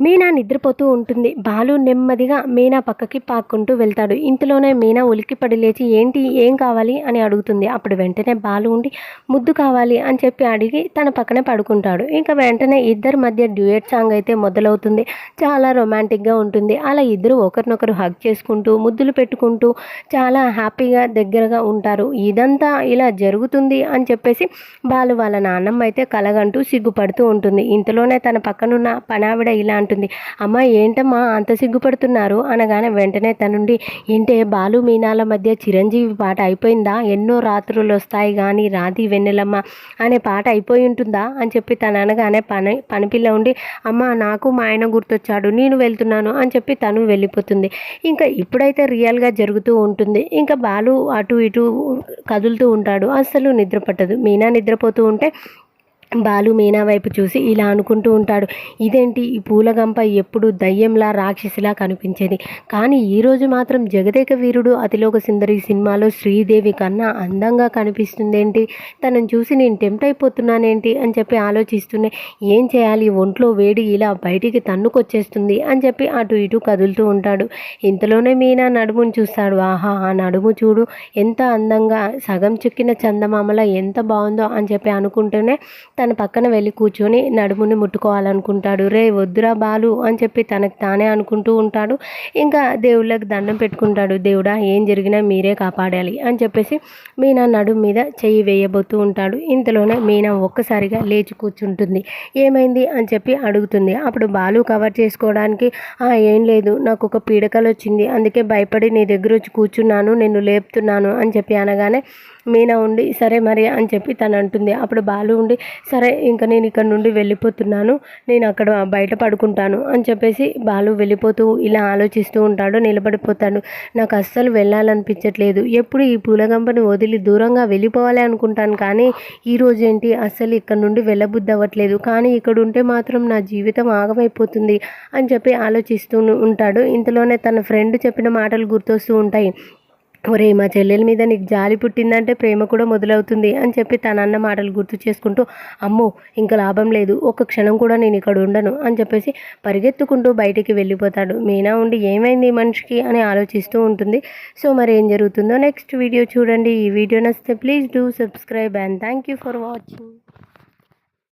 మీనా నిద్రపోతూ ఉంటుంది. బాలు నెమ్మదిగా మీనా పక్కకి పాక్కుంటూ వెళ్తాడు. ఇంతలోనే మీనా ఉలిక్కిపడి లేచి ఏంటి ఏం కావాలి? అని అడుగుతుంది. అప్పుడు వెంటనే బాలు ఉండి ముద్దు కావాలి అని చెప్పి అడిగి తన పక్కనే పడుకుంటాడు. ఇంకా వెంటనే ఇద్దరి మధ్య డ్యూయట్ సాంగ్ అయితే మొదలవుతుంది. చాలా రొమాంటిక్గా ఉంటుంది. అలా ఇద్దరు ఒకరినొకరు హగ్ చేసుకుంటూ ముద్దులు పెట్టుకుంటూ చాలా హ్యాపీగా దగ్గరగా ఉంటారు. ఇదంతా ఇలా జరుగుతుంది అని చెప్పేసి బాలు వాళ్ళ నాన్నమ్మ అయితే కలగంటూ సిగ్గుపడుతూ ఉంటుంది. ఇంతలోనే తన పక్కనున్న పనావిడ ఇలా అంటుంది. అమ్మ ఏంటమ్మా అంత సిగ్గుపడుతున్నారు? అనగానే వెంటనే తనుండి ఏంటే బాలు మీనాల మధ్య చిరంజీవి పాట అయిపోయిందా? ఎన్నో రాత్రులు వస్తాయి కానీ రాధి వెన్నెలమ్మ అనే పాట అయిపోయి ఉంటుందా? అని చెప్పి తను అనగానే పని పనిపిల్ల ఉండి అమ్మ నాకు మా ఆయన గుర్తొచ్చాడు నేను వెళ్తున్నాను అని చెప్పి తను వెళ్ళిపోతుంది. ఇంకా ఇప్పుడైతే రియల్గా జరుగుతూ ఉంటుంది. ఇంకా బాలు అటు ఇటు కదులుతూ ఉంటాడు. అస్సలు నిద్ర పట్టదు. మీనా నిద్రపోతూ ఉంటే బాలు మీనా వైపు చూసి ఇలా అనుకుంటూ ఉంటాడు. ఇదేంటి? ఈ పూలగంప ఎప్పుడు దయ్యంలా రాక్షసిలా కనిపించేది. కానీ ఈరోజు మాత్రం జగదేక వీరుడు అతిలోక సుందరి సినిమాలో శ్రీదేవి కన్నా అందంగా కనిపిస్తుందేంటి? తనను చూసి నేను టెంప్ట్ అయిపోతున్నానేంటి? అని చెప్పి ఆలోచిస్తూనే ఏం చేయాలి? ఒంట్లో వేడి ఇలా బయటికి తన్నుకొచ్చేస్తుంది అని చెప్పి అటు ఇటు కదులుతూ ఉంటాడు. ఇంతలోనే మీనా నడుమును చూస్తాడు. ఆహా ఆ నడుము చూడు ఎంత అందంగా సగం చిక్కిన చందమామల ఎంత బాగుందో అని చెప్పి అనుకుంటూనే తన పక్కన వెళ్ళి కూర్చొని నడుముని ముట్టుకోవాలనుకుంటాడు. రే వద్దురా బాలు అని చెప్పి తనకు తానే అనుకుంటూ ఉంటాడు. ఇంకా దేవుళ్ళకి దండం పెట్టుకుంటాడు. దేవుడా ఏం జరిగినా మీరే కాపాడాలి అని చెప్పేసి మీనా నడుము మీద చెయ్యి వేయబోతూ ఉంటాడు. ఇంతలోనే మీనా ఒక్కసారిగా లేచి కూర్చుంటుంది. ఏమైంది? అని చెప్పి అడుగుతుంది. అప్పుడు బాలు కవర్ చేసుకోవడానికి ఏం లేదు నాకు ఒక పీడకలు వచ్చింది. అందుకే భయపడి నీ దగ్గర వచ్చి కూర్చున్నాను నిన్ను లేపుతున్నాను అని చెప్పి అనగానే మీనా ఉండి సరే మరి అని చెప్పి తను అంటుంది. అప్పుడు బాలు ఉండి సరే ఇంకా నేను ఇక్కడ నుండి వెళ్ళిపోతున్నాను. నేను అక్కడ బయట పడుకుంటాను అని చెప్పేసి బాలు వెళ్ళిపోతూ ఇలా ఆలోచిస్తూ ఉంటాడు నిలబడిపోతాడు. నాకు అస్సలు వెళ్ళాలనిపించట్లేదు. ఎప్పుడు ఈ పూలగంపని వదిలి దూరంగా వెళ్ళిపోవాలి అనుకుంటాను కానీ ఈరోజు ఏంటి? అస్సలు ఇక్కడ నుండి వెళ్ళబుద్ధి అవ్వట్లేదు కానీ ఇక్కడ ఉంటే మాత్రం నా జీవితం ఆగమైపోతుంది అని చెప్పి ఆలోచిస్తూ ఉంటాడు. ఇంతలోనే తన ఫ్రెండ్ చెప్పిన మాటలు గుర్తొస్తూ ఉంటాయి. ఒరే మా చెల్లెల మీద నీకు జాలి పుట్టిందంటే ప్రేమ కూడా మొదలవుతుంది అని చెప్పి తన అన్న మాటలు గుర్తు చేసుకుంటూ అమ్మో ఇంకా లాభం లేదు ఒక క్షణం కూడా నేను ఇక్కడ ఉండను అని చెప్పేసి పరిగెత్తుకుంటూ బయటికి వెళ్ళిపోతాడు. మీనా ఉండి ఏమైంది మనిషికి అని ఆలోచిస్తూ ఉంటుంది. సో మరి ఏం జరుగుతుందో నెక్స్ట్ వీడియో చూడండి. ఈ వీడియో నచ్చితే please do subscribe and thank you for watching